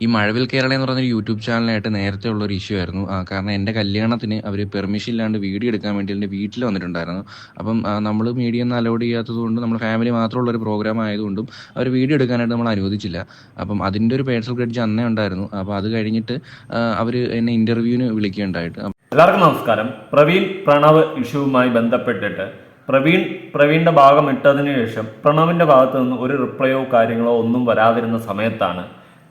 ഈ മഴവിൽ കേരള എന്ന് പറഞ്ഞൊരു യൂട്യൂബ് ചാനലായിട്ട് നേരത്തെ ഉള്ള ഒരു ഇഷ്യൂ ആയിരുന്നു. കാരണം എന്റെ കല്യാണത്തിന് അവർ പെർമിഷൻ ഇല്ലാണ്ട് വീഡിയോ എടുക്കാൻ വേണ്ടി എന്റെ വീട്ടിൽ വന്നിട്ടുണ്ടായിരുന്നു. അപ്പം നമ്മൾ മീഡിയ ഒന്നും അലൗഡ് ചെയ്യാത്തതുകൊണ്ട് നമ്മൾ ഫാമിലി മാത്രമുള്ള ഒരു പ്രോഗ്രാം ആയതുകൊണ്ടും അവർ വീഡിയോ എടുക്കാനായിട്ട് നമ്മൾ അനുവദിച്ചില്ല. അപ്പം അതിന്റെ ഒരു പേഴ്സണൽ ക്രെഡിറ്റ് അന്നേ ഉണ്ടായിരുന്നു. അപ്പോൾ അത് കഴിഞ്ഞിട്ട് അവർ എന്നെ ഇന്റർവ്യൂവിന് വിളിക്കുകയുണ്ടായിട്ട്. എല്ലാവർക്കും നമസ്കാരം. പ്രവീൺ പ്രണവ് ഇഷ്യൂവുമായി ബന്ധപ്പെട്ടിട്ട് പ്രവീൺ പ്രവീണിന്റെ ഭാഗം ഇട്ടതിന് ശേഷം പ്രണവിന്റെ ഭാഗത്ത് നിന്ന് ഒരു റിപ്ലൈയോ കാര്യങ്ങളോ ഒന്നും വരാതിരുന്ന സമയത്താണ്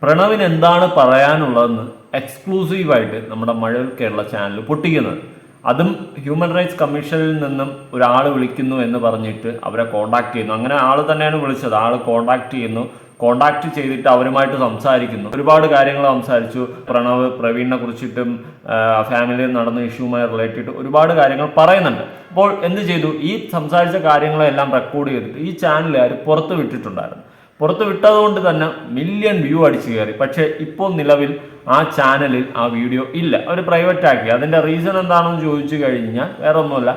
പ്രണവിന് എന്താണ് പറയാനുള്ളതെന്ന് എക്സ്ക്ലൂസീവായിട്ട് നമ്മുടെ മഴവിൽ കേരള ചാനൽ പൊട്ടിക്കുന്നത്. അതും ഹ്യൂമൻ റൈറ്റ്സ് കമ്മീഷനിൽ നിന്നും ഒരാൾ വിളിക്കുന്നു എന്ന് പറഞ്ഞിട്ട് അവരെ കോണ്ടാക്ട് ചെയ്യുന്നു. അങ്ങനെ ആൾ തന്നെയാണ് വിളിച്ചത്. ആൾ കോണ്ടാക്ട് ചെയ്യുന്നു. കോണ്ടാക്ട് ചെയ്തിട്ട് അവരുമായിട്ട് സംസാരിക്കുന്നു. ഒരുപാട് കാര്യങ്ങൾ സംസാരിച്ചു. പ്രണവ് പ്രവീണിനെ കുറിച്ചിട്ടും ഫാമിലിയിൽ നടന്ന ഇഷ്യൂമായി റിലേറ്റഡ് ഒരുപാട് കാര്യങ്ങൾ പറയുന്നുണ്ട്. അപ്പോൾ എന്ത് ചെയ്തു? ഈ സംസാരിച്ച കാര്യങ്ങളെല്ലാം റെക്കോർഡ് ചെയ്തിട്ട് ഈ ചാനലുകാർ പുറത്ത് വിട്ടിട്ടുണ്ടായിരുന്നു. പുറത്ത് വിട്ടതുകൊണ്ട് തന്നെ മില്യൺ വ്യൂ അടിച്ചു കയറി. പക്ഷേ ഇപ്പോൾ നിലവിൽ ആ ചാനലിൽ ആ വീഡിയോ ഇല്ല. അവർ പ്രൈവറ്റ് ആക്കി. അതിന്റെ റീസൺ എന്താണെന്ന് ചോദിച്ചു കഴിഞ്ഞാൽ വേറെ ഒന്നുമല്ല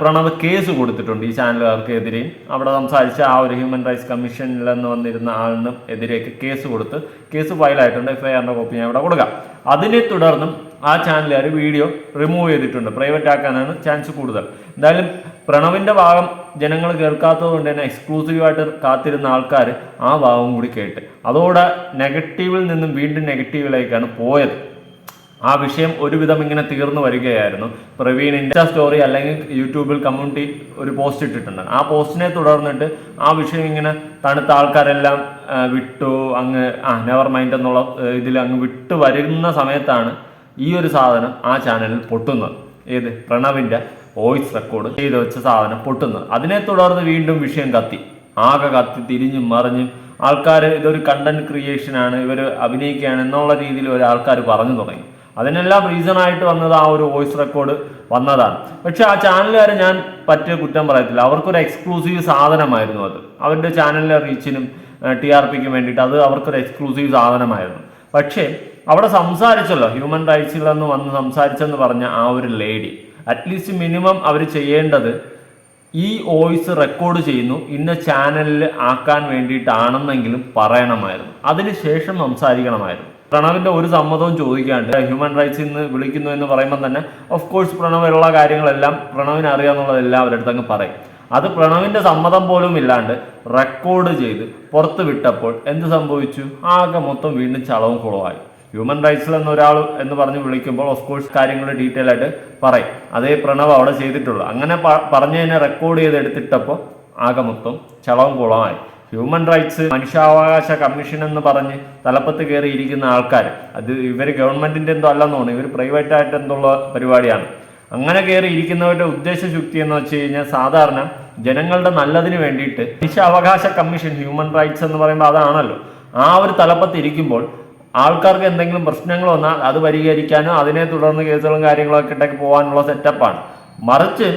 പ്രണവ് കേസ് കൊടുത്തിട്ടുണ്ട് ഈ ചാനലുകാർക്കെതിരെയും അവിടെ സംസാരിച്ച ആ ഒരു ഹ്യൂമൻ റൈറ്റ്സ് കമ്മീഷനിൽ നിന്ന് വന്നിരുന്ന ആളിനും എതിരെയൊക്കെ കേസ് കൊടുത്ത് കേസ് ഫയലായിട്ടുണ്ട് എഫ് ഐ ആറിന്റെ കോപ്പി ഞാൻ ഇവിടെ കൊടുക്കാം. അതിനെ തുടർന്നും ആ ചാനലുകാർ വീഡിയോ റിമൂവ് ചെയ്തിട്ടുണ്ട്. പ്രൈവറ്റ് ആക്കാനാണ് ചാൻസ് കൂടുതൽ. എന്തായാലും പ്രണവിന്റെ ഭാഗം ജനങ്ങൾ കേൾക്കാത്തത് കൊണ്ട് തന്നെ എക്സ്ക്ലൂസീവായിട്ട് കാത്തിരുന്ന ആൾക്കാർ ആ ഭാഗം കൂടി കേട്ട്. അതോടെ നെഗറ്റീവിൽ നിന്നും വീണ്ടും നെഗറ്റീവിലേക്കാണ് പോയത്. ആ വിഷയം ഒരുവിധം ഇങ്ങനെ തീർന്നു വരികയായിരുന്നു. പ്രവീൺ ഇൻസ്റ്റാ സ്റ്റോറി അല്ലെങ്കിൽ യൂട്യൂബിൽ കമ്മ്യൂണിറ്റി ഒരു പോസ്റ്റ് ഇട്ടിട്ടുണ്ട്. ആ പോസ്റ്റിനെ തുടർന്നിട്ട് ആ വിഷയം ഇങ്ങനെ തണുത്ത ആൾക്കാരെല്ലാം വിട്ടു അങ്ങ് ആ നെവർ മൈൻഡ് എന്നുള്ള ഇതിൽ അങ്ങ് വിട്ടു വരുന്ന സമയത്താണ് ഈ ഒരു സാധനം ആ ചാനലിൽ പൊട്ടുന്നത്. ഏത്? പ്രണവിന്റെ വോയിസ് റെക്കോർഡ് ചെയ്ത് വെച്ച സാധനം പൊട്ടുന്നത്. അതിനെ തുടർന്ന് വീണ്ടും വിഷയം കത്തി. ആകെ കത്തി തിരിഞ്ഞും മറിഞ്ഞും. ആൾക്കാർ ഇതൊരു കണ്ടന്റ് ക്രിയേഷൻ ആണ് ഇവർ അഭിനയിക്കുകയാണ് എന്നുള്ള രീതിയിൽ ഒരു ആൾക്കാർ പറഞ്ഞു തുടങ്ങി. അതിനെല്ലാം റീസൺ ആയിട്ട് വന്നത് ആ ഒരു വോയിസ് റെക്കോർഡ് വന്നതാണ്. പക്ഷെ ആ ചാനലുകാരെ ഞാൻ പറ്റിയ കുറ്റം പറയത്തില്ല. അവർക്കൊരു എക്സ്ക്ലൂസീവ് സാധനമായിരുന്നു അത്. അവരുടെ ചാനലിലെ റീച്ചിനും ടി ആർ പിക്കും വേണ്ടിയിട്ട് അത് അവർക്കൊരു എക്സ്ക്ലൂസീവ് സാധനമായിരുന്നു. പക്ഷേ അവിടെ സംസാരിച്ചല്ലോ. ഹ്യൂമൻ റൈറ്റ്സിൽ നിന്ന് വന്ന് സംസാരിച്ചെന്ന് പറഞ്ഞ ആ ഒരു ലേഡി അറ്റ്ലീസ്റ്റ് മിനിമം അവർ ചെയ്യേണ്ടത് ഈ വോയിസ് റെക്കോർഡ് ചെയ്യുന്നു ഇന്ന ചാനലിൽ ആക്കാൻ വേണ്ടിയിട്ടാണെന്നെങ്കിലും പറയണമായിരുന്നു. അതിനുശേഷം സംസാരിക്കണമായിരുന്നു. പ്രണവിന്റെ ഒരു സമ്മതവും ചോദിക്കാണ്ട് ഹ്യൂമൻ റൈറ്റ്സ് ഇന്ന് വിളിക്കുന്നു എന്ന് പറയുമ്പോൾ തന്നെ ഓഫ് കോഴ്സ് പ്രണവിലുള്ള കാര്യങ്ങളെല്ലാം പ്രണവിന് അറിയാമെന്നുള്ളത് അവരുടെ അടുത്തങ്ങ് പറയും. അത് പ്രണവിന്റെ സമ്മതം പോലും ഇല്ലാണ്ട് റെക്കോർഡ് ചെയ്ത് പുറത്ത് വിട്ടപ്പോൾ എന്ത് സംഭവിച്ചു? ആകെ മൊത്തം വീണ്ടും ചളവും കുളമായി ഹ്യൂമൻ റൈറ്റ്സിൽ എന്ന ഒരാൾ എന്ന് പറഞ്ഞ് വിളിക്കുമ്പോൾ ഓഫ് കോഴ്സ് കാര്യങ്ങൾ ഡീറ്റെയിൽ ആയിട്ട് പറയും. അതേ പ്രണവ് അവിടെ ചെയ്തിട്ടുള്ളൂ. അങ്ങനെ പറഞ്ഞു തന്നെ റെക്കോർഡ് ചെയ്ത് എടുത്തിട്ടപ്പോൾ ആകെ മൊത്തം ചളവും കുളമായി ഹ്യൂമൻ റൈറ്റ്സ് മനുഷ്യാവകാശ കമ്മീഷൻ എന്ന് പറഞ്ഞ് തലപ്പത്ത് കയറി ഇരിക്കുന്ന ആൾക്കാർ അത് ഇവർ ഗവൺമെന്റിന്റെ എന്തോ അല്ലെന്ന് തോന്നുന്നു. ഇവർ പ്രൈവറ്റ് ആയിട്ട് എന്തുള്ള പരിപാടിയാണ്. അങ്ങനെ കയറി ഇരിക്കുന്നവരുടെ ഉദ്ദേശശുക്തി എന്ന് വെച്ച് കഴിഞ്ഞാൽ സാധാരണ ജനങ്ങളുടെ നല്ലതിന് വേണ്ടിയിട്ട് മനുഷ്യാവകാശ കമ്മീഷൻ ഹ്യൂമൻ റൈറ്റ്സ് എന്ന് പറയുമ്പോൾ അതാണല്ലോ. ആ ഒരു തലപ്പത്ത് ഇരിക്കുമ്പോൾ ആൾക്കാർക്ക് എന്തെങ്കിലും പ്രശ്നങ്ങൾ വന്നാൽ അത് പരിഹരിക്കാനോ അതിനെ തുടർന്ന് കേസുകളും കാര്യങ്ങളൊക്കെ ഇട്ടൊക്കെ പോകാനുള്ള സെറ്റപ്പാണ് മറിച്ച്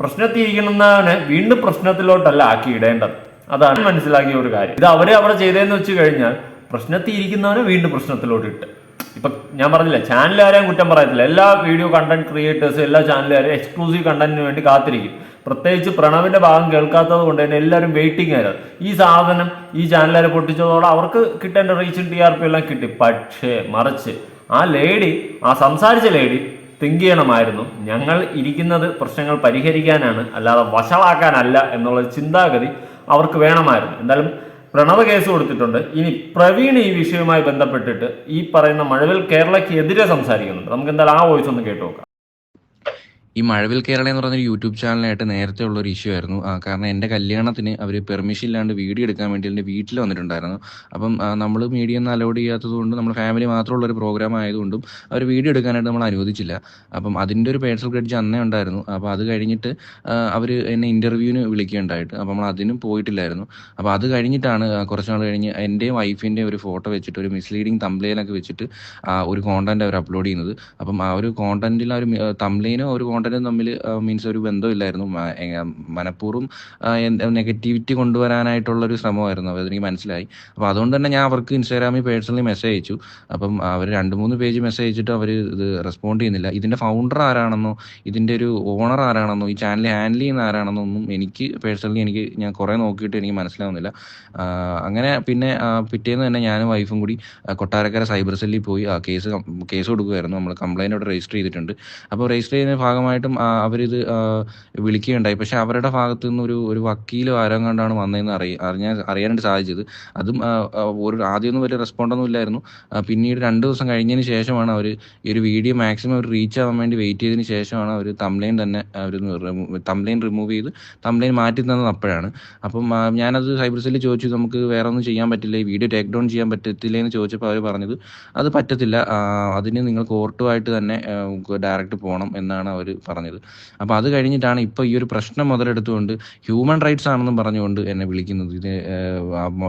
പ്രശ്നത്തിൽ ഇരിക്കുന്നവനെ വീണ്ടും പ്രശ്നത്തിലോട്ടല്ല ആക്കി ഇടേണ്ടത്. അതാണ് മനസ്സിലാക്കിയ ഒരു കാര്യം. ഇത് അവരെ അവിടെ ചെയ്തതെന്ന് വെച്ച് കഴിഞ്ഞാൽ പ്രശ്നത്തിൽ ഇരിക്കുന്നവനെ വീണ്ടും പ്രശ്നത്തിലോട്ട് ഇട്ട്. ഇപ്പൊ ഞാൻ പറഞ്ഞില്ല ചാനലുകാരെയും കുറ്റം പറയത്തില്ല. എല്ലാ വീഡിയോ കണ്ടന്റ് ക്രിയേറ്റേഴ്സും എല്ലാ ചാനലുകാരും എക്സ്ക്ലൂസീവ് കണ്ടന്റിന് വേണ്ടി കാത്തിരിക്കും. പ്രത്യേകിച്ച് പ്രണവിന്റെ ഭാഗം കേൾക്കാത്തത് കൊണ്ട് തന്നെ എല്ലാവരും വെയിറ്റിംഗ് ആയിരുന്നു. ഈ സാധനം ഈ ചാനലുകാരെ പൊട്ടിച്ചതോടെ അവർക്ക് കിട്ടേണ്ട റീച്ചും ടി ആർ പി എല്ലാം കിട്ടി. പക്ഷേ മറിച്ച് ആ ലേഡി ആ സംസാരിച്ച ലേഡി തിങ്ക് ചെയ്യണമായിരുന്നു. ഞങ്ങൾ ഇരിക്കുന്നത് പ്രശ്നങ്ങൾ പരിഹരിക്കാനാണ് അല്ലാതെ വഷളാക്കാനല്ല എന്നുള്ള ചിന്താഗതി അവർക്ക് വേണമായിരുന്നു. എന്തായാലും പ്രണവ് കേസ് കൊടുത്തിട്ടുണ്ട്. ഇനി പ്രവീൺ ഈ വിഷയവുമായി ബന്ധപ്പെട്ടിട്ട് ഈ പറയുന്ന മഴവിൽ കേരളയ്ക്ക് എതിരെ സംസാരിക്കുന്നുണ്ട്. നമുക്ക് എന്തായാലും ആ വോയിസ് ഒന്ന് കേട്ടു നോക്കാം. ഈ മഴവിൽ കേരള എന്ന് പറഞ്ഞൊരു യൂട്യൂബ് ചാനലായിട്ട് നേരത്തെ ഉള്ള ഒരു ഇഷ്യൂ ആയിരുന്നു. കാരണം എന്റെ കല്യാണത്തിന് അവർ പെർമിഷൻ ഇല്ലാണ്ട് വീഡിയോ എടുക്കാൻ വേണ്ടി എന്റെ വീട്ടിൽ വന്നിട്ടുണ്ടായിരുന്നു. അപ്പം നമ്മൾ മീഡിയ ഒന്നും അലോഡ് ചെയ്യാത്തതുകൊണ്ട് നമ്മൾ ഫാമിലി മാത്രമുള്ള ഒരു പ്രോഗ്രാം ആയതുകൊണ്ടും അവർ വീഡിയോ എടുക്കാനായിട്ട് നമ്മൾ അനുവദിച്ചില്ല. അപ്പം അതിന്റെ ഒരു പേഴ്സണൽ ക്രെഡിറ്റ് അന്നേ ഉണ്ടായിരുന്നു. അപ്പോൾ അത് കഴിഞ്ഞിട്ട് അവർ എന്നെ ഇന്റർവ്യൂവിന് വിളിക്കുകയുണ്ടായിട്ട്. അപ്പോൾ നമ്മൾ അതിനും പോയിട്ടില്ലായിരുന്നു. അപ്പോൾ അത് കഴിഞ്ഞിട്ടാണ് കുറച്ച് നാൾ കഴിഞ്ഞ് എന്റെയും വൈഫിന്റെയും ഒരു ഫോട്ടോ വെച്ചിട്ട് ഒരു മിസ്ലീഡിങ് തംബ്ലെയിനൊക്കെ വെച്ചിട്ട് ഒരു കോണ്ടന്റ് അവർ അപ്ലോഡ് ചെയ്യുന്നത്. അപ്പം ആ ഒരു കോണ്ടന്റിൽ ആ ഒരു തംബ്ലെയിനോ ഒരു കണ്ടന്റും തമ്മിൽ മീൻസ് ഒരു ബന്ധമില്ലായിരുന്നു. മനഃപൂർവം നെഗറ്റിവിറ്റി കൊണ്ടുവരാനായിട്ടുള്ള ഒരു ശ്രമമായിരുന്നു. അത് എനിക്ക് മനസ്സിലായി. അപ്പോൾ അതുകൊണ്ട് തന്നെ ഞാൻ അവർക്ക് ഇൻസ്റ്റാഗ്രാമിൽ പേഴ്സണലി മെസ്സേജ് അയച്ചു. അപ്പം അവർ രണ്ട് മൂന്ന് പേജ് മെസ്സേജ് അയച്ചിട്ട് അവർ ഇത് റെസ്പോണ്ട് ചെയ്യുന്നില്ല. ഇതിന്റെ ഫൗണ്ടർ ആരാണെന്നോ ഇതിന്റെ ഒരു ഓണർ ആരാണെന്നോ ഈ ചാനൽ ഹാൻഡിൽ ചെയ്യുന്ന ആരാണെന്നോ ഒന്നും എനിക്ക് പേഴ്സണലി എനിക്ക് ഞാൻ കുറേ നോക്കിയിട്ട് എനിക്ക് മനസ്സിലാവുന്നില്ല. അങ്ങനെ പിന്നെ പിറ്റേന്ന് തന്നെ ഞാനും വൈഫും കൂടി കൊട്ടാരക്കര സൈബർ സെല്ലിൽ പോയി ആ കേസ് കേസ് കൊടുക്കുമായിരുന്നു നമ്മൾ കംപ്ലൈന്റ് അവിടെ രജിസ്റ്റർ ചെയ്തിട്ടുണ്ട്. അപ്പോൾ രജിസ്റ്റർ ചെയ്യുന്ന ഭാഗമായിട്ടും ആ, അവരിത് വിളിക്കുകയുണ്ടായി. പക്ഷെ അവരുടെ ഭാഗത്തു നിന്ന് ഒരു ഒരു വക്കീലോ ആരോ കണ്ടാണ് വന്നതെന്ന് അറിയ അറിഞ്ഞാൽ അറിയാനായിട്ട് സാധിച്ചത്. അതും ഒരു ആദ്യമൊന്നും വലിയ റെസ്പോണ്ടൊന്നും ഇല്ലായിരുന്നു. പിന്നീട് രണ്ട് ദിവസം കഴിഞ്ഞതിന് ശേഷമാണ് അവർ ഈ ഒരു വീഡിയോ മാക്സിമം അവർ റീച്ച് ആവാൻ വേണ്ടി വെയിറ്റ് ചെയ്തതിന് ശേഷമാണ് അവർ തംലൈൻ തന്നെ അവർ തംലൈൻ റിമൂവ് ചെയ്ത് തംലൈൻ മാറ്റി തന്നത് അപ്പോഴാണ്. അപ്പം ഞാനത് സൈബർ സെല്ലിൽ ചോദിച്ചു നമുക്ക് വേറെ ഒന്നും ചെയ്യാൻ പറ്റില്ല ഈ വീഡിയോ ടേക്ക് ഡൗൺ ചെയ്യാൻ പറ്റത്തില്ല? എന്ന് ചോദിച്ചപ്പോൾ അവർ പറഞ്ഞത് അത് പറ്റത്തില്ല അതിന് നിങ്ങൾ കോർട്ടുമായിട്ട് തന്നെ ഡയറക്റ്റ് പോകണം എന്നാണ് അവർ പറഞ്ഞത്. അപ്പോൾ അത് കഴിഞ്ഞിട്ടാണ് ഇപ്പോൾ ഈ ഒരു പ്രശ്നം മുതലെടുത്തുകൊണ്ട് ഹ്യൂമൻ റൈറ്റ്സ് ആണെന്നും പറഞ്ഞുകൊണ്ട് എന്നെ വിളിക്കുന്നത്. ഇത്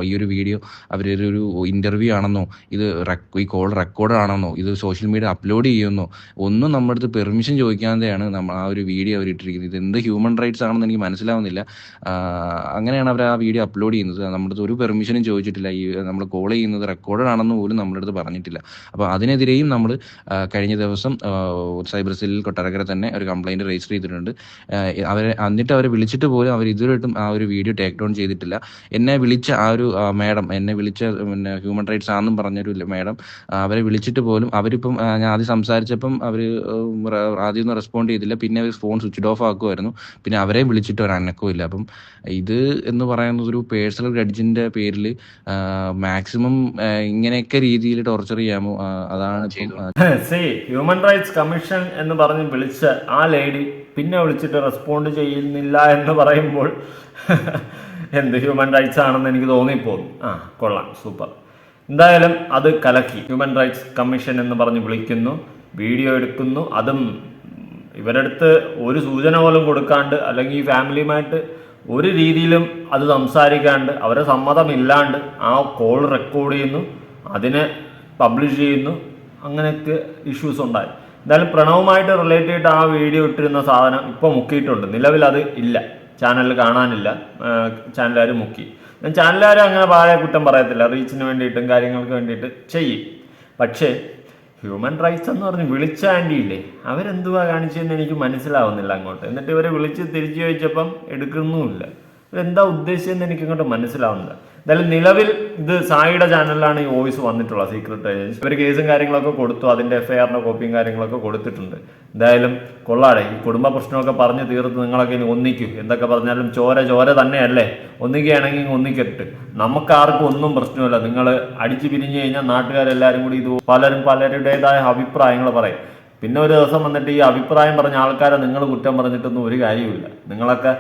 ഈ ഒരു വീഡിയോ അവരൊരു ഇന്റർവ്യൂ ആണെന്നോ ഇത് ഈ കോൾ റെക്കോർഡ് ആണെന്നോ ഇത് സോഷ്യൽ മീഡിയ അപ്ലോഡ് ചെയ്യുമെന്നോ ഒന്നും നമ്മുടെ അടുത്ത് പെർമിഷൻ ചോദിക്കാതെയാണ് നമ്മൾ ആ ഒരു വീഡിയോ അവർ ഇട്ടിരിക്കുന്നത്. ഇത് എന്ത് ഹ്യൂമൻ റൈറ്റ്സ് ആണെന്ന് എനിക്ക് മനസ്സിലാവുന്നില്ല. അങ്ങനെയാണ് അവർ ആ വീഡിയോ അപ്ലോഡ് ചെയ്യുന്നത്. നമ്മുടെ അടുത്ത് ഒരു പെർമിഷനും ചോദിച്ചിട്ടില്ല. ഈ നമ്മൾ കോൾ ചെയ്യുന്നത് റെക്കോർഡ് ആണെന്ന് പോലും നമ്മുടെ അടുത്ത് പറഞ്ഞിട്ടില്ല. അപ്പോൾ അതിനെതിരെയും നമ്മൾ കഴിഞ്ഞ ദിവസം സൈബർ സെല്ലിൽ കൊട്ടാരക്കര തന്നെ ഒരു കംപ്ലൈന്റ് രജിസ്റ്റർ ചെയ്തിട്ടുണ്ട്. അവർ അവരെ എന്നിട്ട് അവരെ വിളിച്ചിട്ട് പോലും അവർ ഇതുവരെയായിട്ടും ആ ഒരു വീഡിയോ ടേക്ക് ഡൗൺ ചെയ്തിട്ടില്ല. എന്നെ വിളിച്ച ആ ഒരു മാഡം എന്നെ വിളിച്ച പിന്നെ ഹ്യൂമൻ റൈറ്റ്സ് ആണെന്നും പറഞ്ഞൊരു മാഡം അവരെ വിളിച്ചിട്ട് പോലും അവരിപ്പം ഞാൻ ആദ്യം സംസാരിച്ചപ്പം അവർ ആദ്യം ഒന്നും റെസ്പോണ്ട് ചെയ്തില്ല. പിന്നെ അവർ ഫോൺ സ്വിച്ച് ഓഫ് ആക്കുമായിരുന്നു. പിന്നെ അവരെയും വിളിച്ചിട്ട് ഒരു അനക്കവും ഇല്ല. അപ്പം ഇത് എന്ന് പറയുന്നത് ഒരു പേഴ്സണൽ ഗ്രഡ്ജിന്റെ പേരിൽ മാക്സിമം ഇങ്ങനെയൊക്കെ രീതിയിൽ ടോർച്ചർ ചെയ്യാമോ? അതാണ് ഹ്യൂമൻ റൈറ്റ്സ് കമ്മീഷൻ എന്ന് പറഞ്ഞ് വിളിച്ച ആ ലേഡി പിന്നെ വിളിച്ചിട്ട് റെസ്പോണ്ട് ചെയ്യുന്നില്ല എന്ന് പറയുമ്പോൾ എന്ത് ഹ്യൂമൻ റൈറ്റ്സ് ആണെന്ന് എനിക്ക് തോന്നിപ്പോകും. ആ കൊള്ളാം സൂപ്പർ എന്തായാലും അത് കലക്കി. ഹ്യൂമൻ റൈറ്റ്സ് കമ്മീഷൻ എന്ന് പറഞ്ഞ് വിളിക്കുന്നു വീഡിയോ എടുക്കുന്നു. അതും ഇവരടുത്ത് ഒരു സൂചന പോലും കൊടുക്കാണ്ട് അല്ലെങ്കിൽ ഈ ഫാമിലിയുമായിട്ട് ഒരു രീതിയിലും അത് സംസാരിക്കാണ്ട് അവരെ സമ്മതമില്ലാണ്ട് ആ കോൾ റെക്കോർഡ് ചെയ്യുന്നു അതിനെ പബ്ലിഷ് ചെയ്യുന്നു. അങ്ങനെയൊക്കെ ഇഷ്യൂസ് ഉണ്ടായി. എന്തായാലും പ്രണവുമായിട്ട് റിലേറ്റ് ചെയ്തിട്ട് ആ വീഡിയോ ഇട്ടിരുന്ന സാധനം ഇപ്പോൾ മുക്കിയിട്ടുണ്ട്. നിലവിൽ അത് ഇല്ല. ചാനലിൽ കാണാനില്ല. ചാനലുകാർ മുക്കി. ചാനലുകാർ അങ്ങനെ പാഴെ കുറ്റം പറയത്തില്ല. റീച്ചിന് വേണ്ടിയിട്ടും കാര്യങ്ങൾക്ക് വേണ്ടിയിട്ട് ചെയ്യും. പക്ഷേ ഹ്യൂമൻ റൈറ്റ്സ് എന്ന് പറഞ്ഞ് വിളിച്ച ആന്റി അവരെന്തുവാ കാണിച്ചതെന്ന് എനിക്ക് മനസ്സിലാവുന്നില്ല അങ്ങോട്ട്. എന്നിട്ട് ഇവരെ വിളിച്ച് തിരിച്ചു ചോദിച്ചപ്പം എടുക്കുന്നുമില്ല. ഇവരെന്താ ഉദ്ദേശിച്ചതെന്ന് എനിക്കങ്ങോട്ട് മനസ്സിലാവുന്നില്ല. എന്തായാലും നിലവിൽ ഇത് സായിയുടെ ചാനലിലാണ് ഈ വോയിസ് വന്നിട്ടുള്ളത് സീക്രട്ട് ഏജൻസി ഇവർ കേസും കാര്യങ്ങളൊക്കെ കൊടുത്തു അതിന്റെ എഫ് ഐ കോപ്പിയും കാര്യങ്ങളൊക്കെ കൊടുത്തിട്ടുണ്ട്. എന്തായാലും കൊള്ളാടെ ഈ കുടുംബ പ്രശ്നമൊക്കെ പറഞ്ഞു തീർത്ത് നിങ്ങളൊക്കെ ഇനി ഒന്നിക്കും. എന്തൊക്കെ പറഞ്ഞാലും ചോര ചോര തന്നെയല്ലേ? ഒന്നിക്കുകയാണെങ്കിൽ ഒന്നിക്കട്ട് നമുക്ക് ആർക്കും ഒന്നും പ്രശ്നമില്ല. നിങ്ങൾ അടിച്ചു പിരിഞ്ഞു കഴിഞ്ഞാൽ നാട്ടുകാരെല്ലാവരും കൂടി ഇത് പലരും പലരുടേതായ അഭിപ്രായങ്ങൾ പറയും. പിന്നെ ഒരു ദിവസം വന്നിട്ട് ഈ അഭിപ്രായം പറഞ്ഞ ആൾക്കാരെ നിങ്ങൾ കുറ്റം പറഞ്ഞിട്ടൊന്നും ഒരു കാര്യമില്ല നിങ്ങളൊക്കെ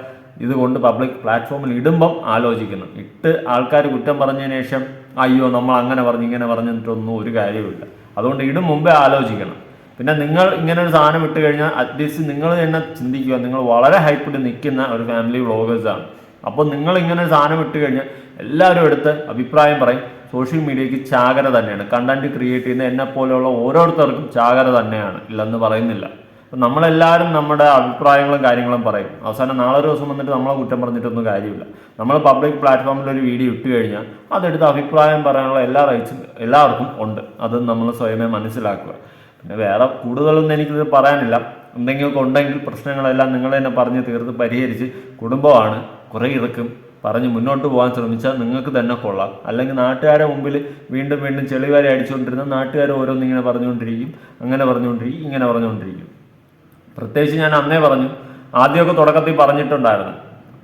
ഇത് കൊണ്ട് പബ്ലിക് പ്ലാറ്റ്ഫോമിൽ ഇടുമ്പം ആലോചിക്കണം ഇട്ട് ആൾക്കാർ കുറ്റം പറഞ്ഞതിന് ശേഷം അയ്യോ നമ്മൾ അങ്ങനെ പറഞ്ഞു ഇങ്ങനെ പറഞ്ഞിട്ടൊന്നും ഒരു കാര്യമില്ല അതുകൊണ്ട് ഇടും മുമ്പേ ആലോചിക്കണം. പിന്നെ നിങ്ങൾ ഇങ്ങനെ ഒരു സാധനം ഇട്ട് കഴിഞ്ഞാൽ അറ്റ്ലീസ്റ്റ് നിങ്ങൾ തന്നെ ചിന്തിക്കുക. നിങ്ങൾ വളരെ ഹൈപ്പിട്ട് നിൽക്കുന്ന ഒരു ഫാമിലി വ്ളോഗേഴ്സാണ് അപ്പോൾ നിങ്ങൾ ഇങ്ങനെ ഒരു സാധനം ഇട്ട് കഴിഞ്ഞാൽ എല്ലാവരും എടുത്ത് അഭിപ്രായം പറയും. സോഷ്യൽ മീഡിയയ്ക്ക് ചാകര തന്നെയാണ്. കണ്ടന്റ് ക്രിയേറ്റ് ചെയ്യുന്ന എന്നെ പോലെയുള്ള ഓരോരുത്തർക്കും ചാകര തന്നെയാണ്. ഇല്ലെന്ന് പറയുന്നില്ല. അപ്പം നമ്മളെല്ലാവരും നമ്മുടെ അഭിപ്രായങ്ങളും കാര്യങ്ങളും പറയും. അവസാനം നാളെ ഒരു ദിവസം വന്നിട്ട് നമ്മളെ കുറ്റം പറഞ്ഞിട്ടൊന്നും കാര്യമില്ല. നമ്മൾ പബ്ലിക് പ്ലാറ്റ്ഫോമിൽ ഒരു വീഡിയോ ഇട്ട് കഴിഞ്ഞാൽ അതെടുത്ത് അഭിപ്രായം പറയാനുള്ള എല്ലാ റൈറ്റ്സും എല്ലാവർക്കും ഉണ്ട്. അത് നമ്മൾ സ്വയമേ മനസ്സിലാക്കുക. പിന്നെ വേറെ കൂടുതലൊന്നും എനിക്കിത് പറയാനില്ല. എന്തെങ്കിലുമൊക്കെ ഉണ്ടെങ്കിൽ പ്രശ്നങ്ങളെല്ലാം നിങ്ങൾ തന്നെ പറഞ്ഞ് തീർത്ത് പരിഹരിച്ച് കുടുംബമാണ് കുറേ ഇറക്കും പറഞ്ഞ് മുന്നോട്ട് പോകാൻ ശ്രമിച്ചാൽ നിങ്ങൾക്ക് തന്നെ കൊള്ളാം. അല്ലെങ്കിൽ നാട്ടുകാരെ മുമ്പിൽ വീണ്ടും വീണ്ടും ചെളിവാരി അടിച്ചുകൊണ്ടിരുന്ന നാട്ടുകാർ ഓരോന്നിങ്ങനെ പറഞ്ഞുകൊണ്ടിരിക്കും. അങ്ങനെ പറഞ്ഞുകൊണ്ടിരിക്കും ഇങ്ങനെ പറഞ്ഞുകൊണ്ടിരിക്കും. പ്രത്യേകിച്ച് ഞാൻ അന്നേ പറഞ്ഞു. ആദ്യമൊക്കെ തുടക്കത്തിൽ പറഞ്ഞിട്ടുണ്ടായിരുന്നു.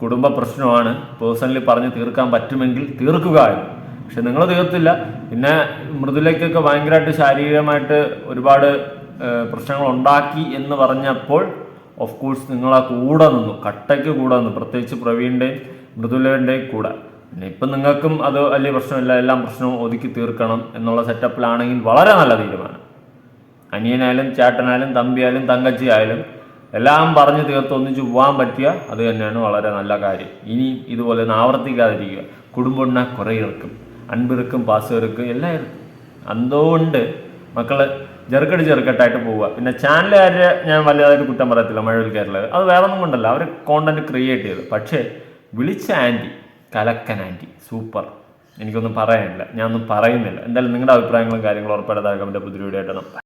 കുടുംബ പ്രശ്നമാണ്. പേഴ്സണലി പറഞ്ഞ് തീർക്കാൻ പറ്റുമെങ്കിൽ തീർക്കുക പക്ഷെ നിങ്ങൾ തീർത്തില്ല. പിന്നെ മൃദുലയ്ക്കൊക്കെ ഭയങ്കരമായിട്ട് ശാരീരികമായിട്ട് ഒരുപാട് പ്രശ്നങ്ങൾ ഉണ്ടാക്കി എന്ന് പറഞ്ഞപ്പോൾ ഓഫ് കോഴ്സ് നിങ്ങൾ ആ കൂടെ നിന്നു. കട്ടയ്ക്ക് കൂടെ നിന്നു. പ്രത്യേകിച്ച് പ്രവീണിന്റെയും മൃദുലയുടെയും കൂടെ. പിന്നെ ഇപ്പം നിങ്ങൾക്കും അത് വലിയ പ്രശ്നമില്ല. എല്ലാം പ്രശ്നവും ഒതുക്കി തീർക്കണം എന്നുള്ള സെറ്റപ്പിലാണെങ്കിൽ വളരെ നല്ല തീരുമാനം. അനിയനായാലും ചേട്ടനായാലും തമ്പിയായാലും തങ്കച്ചിയായാലും എല്ലാം പറഞ്ഞു തീർത്ത് ഒന്നിച്ച് പോകാൻ പറ്റിയ അത് തന്നെയാണ് വളരെ നല്ല കാര്യം. ഇനി ഇതുപോലെ ഒന്ന് ആവർത്തിക്കാതിരിക്കുക. കുടുംബം കുറേ ഇറക്കും. അൻപിറക്കും പാസ്വേർക്കും എല്ലാം ഇറക്കും. എന്തുകൊണ്ട് മക്കൾ ചെറുക്കടി ചെറുക്കട്ടായിട്ട് പോവുക. പിന്നെ ചാനലുകാരെ ഞാൻ വലുതായിട്ട് കുറ്റം പറയത്തില്ല മഴവിൽ കേരള. അത് വേറെ ഒന്നും കൊണ്ടല്ല. അവർ കോണ്ടന്റ് ക്രിയേറ്റ് ചെയ്തു. പക്ഷേ വിളിച്ച ആന്റി കലക്കൻ ആന്റി സൂപ്പർ. എനിക്കൊന്നും പറയാനില്ല. ഞാനൊന്നും പറയുന്നില്ല. എന്തായാലും നിങ്ങളുടെ അഭിപ്രായങ്ങളും കാര്യങ്ങളും ഉറപ്പായിട്ട് താഴെ കമന്റ് പുതിയ